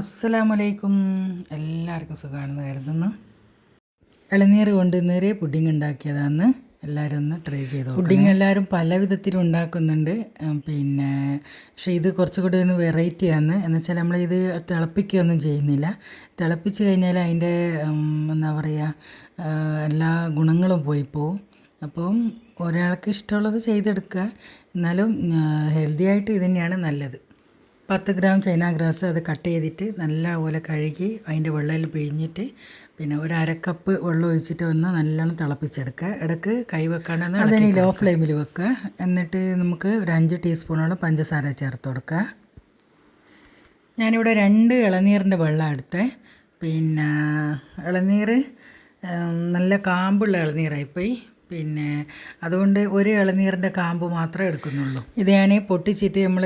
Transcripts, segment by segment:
അസ്സലാമലൈക്കും. എല്ലാവർക്കും സുഖമാണെന്ന് കരുതുന്നു. ഇളനീർ കൊണ്ട് പുഡിങ് പുഡിംഗ് ഉണ്ടാക്കിയതാണ് എല്ലാവരും ഒന്ന് ട്രൈ ചെയ്തു പുഡിങ് എല്ലാവരും പല വിധത്തിലും ഉണ്ടാക്കുന്നുണ്ട്. പിന്നെ പക്ഷേ ഇത് കുറച്ചുകൂടി ഒന്ന് വെറൈറ്റി ആണ് എന്ന് വെച്ചാൽ നമ്മളിത് തിളപ്പിക്കുകയൊന്നും ചെയ്യുന്നില്ല. തിളപ്പിച്ച് കഴിഞ്ഞാൽ അതിന്റെ എന്താ പറയുക എല്ലാ ഗുണങ്ങളും പോയി പോവും. അപ്പം ഒരാൾക്ക് ഇഷ്ടമുള്ളത് ചെയ്തെടുക്കുക. എന്നാലും ഹെൽത്തി ആയിട്ട് ഇത് തന്നെയാണ് നല്ലത്. പത്ത് ഗ്രാം ചൈന ഗ്രാസ് അത് കട്ട് ചെയ്തിട്ട് നല്ലപോലെ കഴുകി അതിന്റെ വെള്ളയിൽ പിഴിഞ്ഞിട്ട് പിന്നെ ഒരു അരക്കപ്പ് വെള്ളം ഒഴിച്ചിട്ട് വന്ന് നല്ലോണം തിളപ്പിച്ചെടുക്കുക. ഇടയ്ക്ക് കൈ വെക്കാണ്ട് അതിന് ലോ ഫ്ലെയിമിൽ വെക്കുക. എന്നിട്ട് നമുക്ക് ഒരു അഞ്ച് ടീസ്പൂണോളം പഞ്ചസാര ചേർത്ത് കൊടുക്കുക. ഞാനിവിടെ രണ്ട് ഇളനീറിന്റെ വെള്ളം എടുത്തേ. പിന്നെ ഇളനീർ നല്ല കാമ്പുള്ള ഇളനീറായിപ്പോയി പിന്നെ അതുകൊണ്ട് ഒരു ഇളനീറിന്റെ കാമ്പ് മാത്രമേ എടുക്കുന്നുള്ളൂ. ഇത് ഞാൻ പൊട്ടിച്ചിട്ട് നമ്മൾ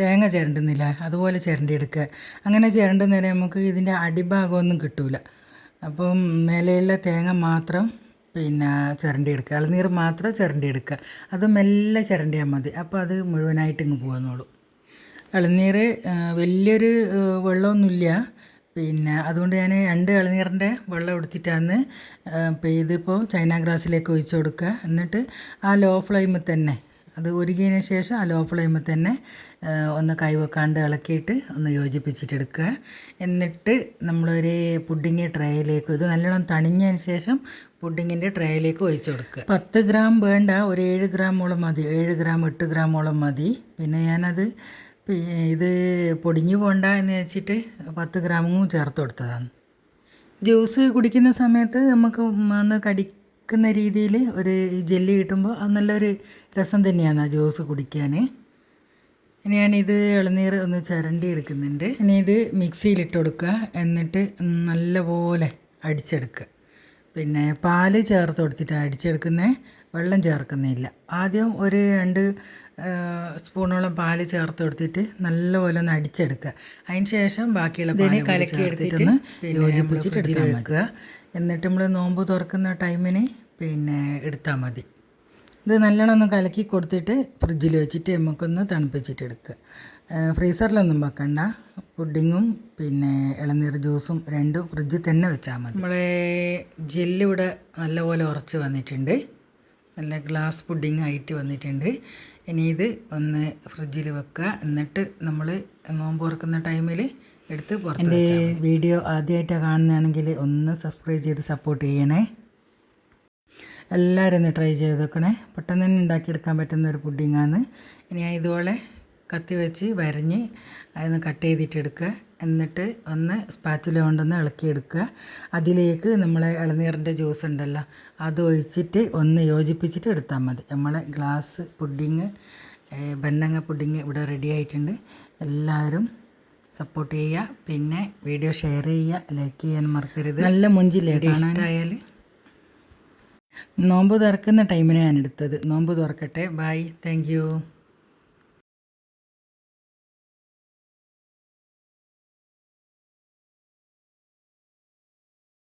തേങ്ങ ചിരണ്ടുന്നില്ല അതുപോലെ ചിരണ്ടി എടുക്കുക അങ്ങനെ ചിരണ്ടുന്നേരം നമുക്ക് ഇതിന്റെ അടിഭാഗമൊന്നും കിട്ടൂല. അപ്പം മേലെയുള്ള തേങ്ങ മാത്രം പിന്നെ ചിരണ്ടി എടുക്കുക ഇളനീർ മാത്രം ചിരണ്ടി എടുക്കുക അത് മെല്ലെ ചിരണ്ടിയാൽ മതി. അപ്പോൾ അത് മുഴുവനായിട്ട് ഇങ്ങ് പോകുന്നുള്ളൂ ഇളനീർ വലിയൊരു വെള്ളമൊന്നുമില്ല. പിന്നെ അതുകൊണ്ട് ഞാൻ രണ്ട് ഇളനീറിന്റെ വെള്ളം എടുത്തിട്ടാണ് ഇതിപ്പോൾ ചൈന ഗ്രാസിലേക്ക് ഒഴിച്ച് കൊടുക്കുക എന്നിട്ട് ആ ലോ ഫ്ലെയിമിൽ തന്നെ അത് ഒരുങ്ങിയതിന് ശേഷം ആ ലോ ഫ്ലെയിമിൽ തന്നെ ഒന്ന് കൈവെക്കാണ്ട് ഇളക്കിയിട്ട് ഒന്ന് യോജിപ്പിച്ചിട്ടെടുക്കുക എന്നിട്ട് നമ്മളൊരു പുഡിങ് ട്രേയിലേക്ക് ഇത് നല്ലോണം തണിഞ്ഞതിന് ശേഷം പുഡിങ്ങിന്റെ ട്രേയിലേക്ക് ഒഴിച്ചു കൊടുക്കുക പത്ത് ഗ്രാം വേണ്ട ഒരു ഏഴ് ഗ്രാമോളം മതി ഏഴ് ഗ്രാം എട്ട് ഗ്രാമോളം മതി. പിന്നെ ഞാനത് ഇത് പൊടിഞ്ഞു പോണ്ട എന്ന് വെച്ചിട്ട് പത്ത് ഗ്രാമും ചേർത്ത് കൊടുത്തതാണ്. ജ്യൂസ് കുടിക്കുന്ന സമയത്ത് നമുക്ക് ഒന്ന് കടിക്കുന്ന രീതിയിൽ ഒരു ജെല്ലി കിട്ടുമ്പോൾ അത് നല്ലൊരു രസം തന്നെയാണ് ആ ജ്യൂസ് കുടിക്കാൻ. ഇനി ഞാനിത് ഇളനീർ ഒന്ന് ചരണ്ടി എടുക്കുന്നുണ്ട്. ഇനി ഇത് മിക്സിയിലിട്ട് കൊടുക്കുക. എന്നിട്ട് നല്ലപോലെ അടിച്ചെടുക്കുക. പിന്നെ പാൽ ചേർത്ത് കൊടുത്തിട്ട് അടിച്ചെടുക്കുന്നത് വെള്ളം ചേർക്കുന്നില്ല. ആദ്യം ഒരു രണ്ട് സ്പൂണോളം പാൽ ചേർത്ത് കൊടുത്തിട്ട് നല്ലപോലെ ഒന്ന് അടിച്ചെടുക്കുക. അതിന് ശേഷം ബാക്കിയുള്ള പാൽ കലക്കി എടുത്തിട്ടൊന്ന് യോജിപ്പിച്ചിട്ട് എടുത്ത് വെക്കുക. എന്നിട്ട് നമ്മൾ നോമ്പ് തുറക്കുന്ന ടൈമിന് പിന്നെ എടുത്താൽ മതി. ഇത് നല്ലോണം ഒന്ന് കലക്കി കൊടുത്തിട്ട് ഫ്രിഡ്ജിൽ വെച്ചിട്ട് നമുക്കൊന്ന് തണുപ്പിച്ചിട്ട് എടുക്കുക. ആ, ഫ്രീസറിലൊന്നും വെക്കണ്ട. പുഡിങ്ങും പിന്നെ ഇളനീർ ജ്യൂസും രണ്ടും ഫ്രിഡ്ജിൽ തന്നെ വെച്ചാൽ മതി. നമ്മളെ ജെല്ലിവിടെ നല്ലപോലെ ഉറച്ച് വന്നിട്ടുണ്ട്. നല്ല ഗ്ലാസ് പുഡിങ് ആയിട്ട് വന്നിട്ടുണ്ട്. ഇനി ഇത് ഒന്ന് ഫ്രിഡ്ജിൽ വെക്കുക. എന്നിട്ട് നമ്മൾ നോമ്പ് തുറക്കുന്ന ടൈമിൽ എടുത്ത് പുറത്ത് എന്റെ വീഡിയോ ആദ്യമായിട്ടാണ് കാണുന്നതാണെങ്കിൽ ഒന്ന് സബ്സ്ക്രൈബ് ചെയ്ത് സപ്പോർട്ട് ചെയ്യണേ. എല്ലാവരും ഒന്ന് ട്രൈ ചെയ്ത് നോക്കണേ. പെട്ടെന്ന് തന്നെ ഉണ്ടാക്കിയെടുക്കാൻ പറ്റുന്ന ഒരു പുഡിങ്ങാണ് ഇനി ഞാൻ ഇതുപോലെ കത്തി വെച്ച് വരഞ്ഞ് അതൊന്ന് കട്ട് ചെയ്തിട്ട് എടുക്കുക. എന്നിട്ട് ഒന്ന് സ്പാച്ചില കൊണ്ടൊന്ന് ഇളക്കിയെടുക്കുക. അതിലേക്ക് നമ്മളെ ഇളനീറിന്റെ ജ്യൂസ് ഉണ്ടല്ലോ അത് ഒഴിച്ചിട്ട് ഒന്ന് യോജിപ്പിച്ചിട്ട് എടുത്താൽ മതി. നമ്മളെ ഗ്ലാസ് പുഡിങ് ബന്നങ്ങ പുഡിങ് ഇവിടെ റെഡി ആയിട്ടുണ്ട്. എല്ലാവരും സപ്പോർട്ട് ചെയ്യുക. പിന്നെ വീഡിയോ ഷെയർ ചെയ്യുക. ലൈക്ക് ചെയ്യാൻ മറക്കരുത്. നല്ല മുഞ്ചില്ലേ ഇഷ്ടമായാൽ നോമ്പ് തുറക്കുന്ന ടൈമിന് ഞാൻ എടുത്തത്. നോമ്പ് തുറക്കട്ടെ. Bye thank